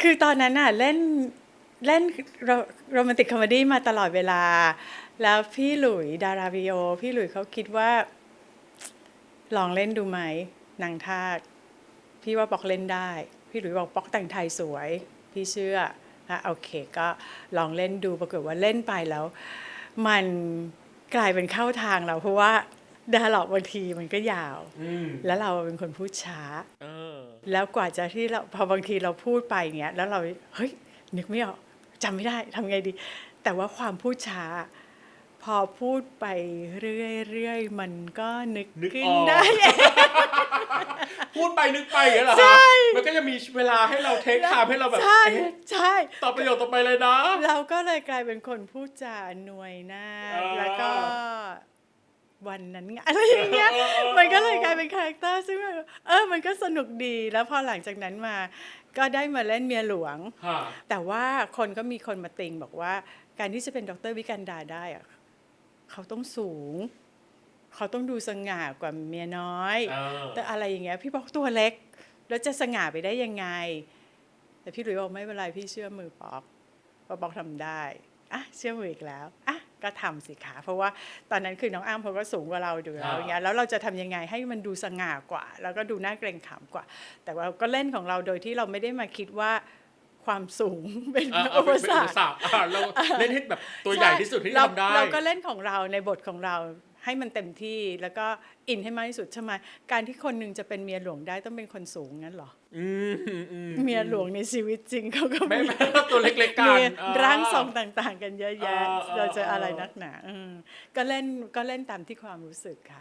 คือตอนนั้นน่ะเล่นเล่นโรโรแมนติกคอมเมดี้มาตลอดเวลา แล้วพี่หลุยดาราวิโอ พี่หลุยเขาคิดว่า ลองเล่นดูไหมนางทาสพี่ว่าปอกเล่นได้ พี่หลุยบอกปอกแต่งไทยสวย พี่เชื่อนะโอเคก็ลองเล่นดูปรากฏว่าเล่นไปแล้ว มันกลายเป็นเข้าทางเราเพราะว่าดาราบางทีมันก็ยาวอืมแล้วเราเป็นคนพูดช้าเออ แล้วกว่าจะที่เราพอบางทีเราพูดไปเงี้ยแล้วเราเฮ้ยนึกไม่ออกจำไม่ได้ทำไงดี แต่ว่าความพูดช้า พอพูดไปเรื่อยๆมันก็นึกนึกขึ้อนอก ได้ พูดไปนึกไปอย่างเงี้ยเหรอใช่ มันก็จะมีเวลาให้เราเทคไทม์ให้เราแบบใช่เอ๊ะใช่ ตอบประโยคต่อไปเลยนะ เราก็เลยกลายเป็นคนพูดจาหน่วยหน้า อ่า แล้วก็ วันนั้นไงอะไรอย่างเงี้ยเออเออเออมันก็เลยกลายเป็นคาแรคเตอร์ซึ่งแบบเออมันก็สนุกดีแล้วพอหลังจากนั้นมา ก็ได้มาเล่นเมียหลวงฮะแต่ว่าคนก็มีคนมาติงบอกว่า การที่จะเป็นดรวิกันดาได้อะเขาต้องสูง เขาต้องดูสง่ากว่าเมียน้อยเออแต่อะไรอย่างเงี้ยพี่บอกตัวเล็ก แล้วจะสง่าไปได้ยังไง แต่พี่หลุยบอกไม่เป็นไรพี่เชื่อมือปอกปอกบอกทำได้อะเชื่อมืออีกแล้วอะ ก็ทำสิคะเพราะว่าตอนนั้นคือน้องอ้ามเขาก็สูงกว่าเราดูแล้วอย่างเงี้ยแล้วเราจะทำยังไงให้มันดูสง่ากว่า แล้วก็ดูน่าเกรงขามกว่า แต่ว่าก็เล่นของเราโดยที่เราไม่ได้มาคิดว่าความสูงเป็นอะอุเอาปเป็นสอุรปรคสรรคอะเราเล่นให้แบบตัวใหญ่ที่สุดที่เราทำได้ เราก็เล่นของเราในบทของเรา ให้มันเต็มที่แล้วก็อินให้มากที่สุดใช่ไหมการที่คนหนึ่งจะเป็นเมียหลวงได้ต้องเป็นคนสูงงั้นเหรออืมอืมอืมเมียหลวงในชีวิตจริงเขาก็ไม่มีไม่ตัวเล็กๆกันมีอ่าร่างทรงต่างๆ กันเยอะแยะอ่าอ่าเราจะอะไรอ่านักหนาอืมก็เล่นก็เล่นตามที่ความรู้สึกค่ะ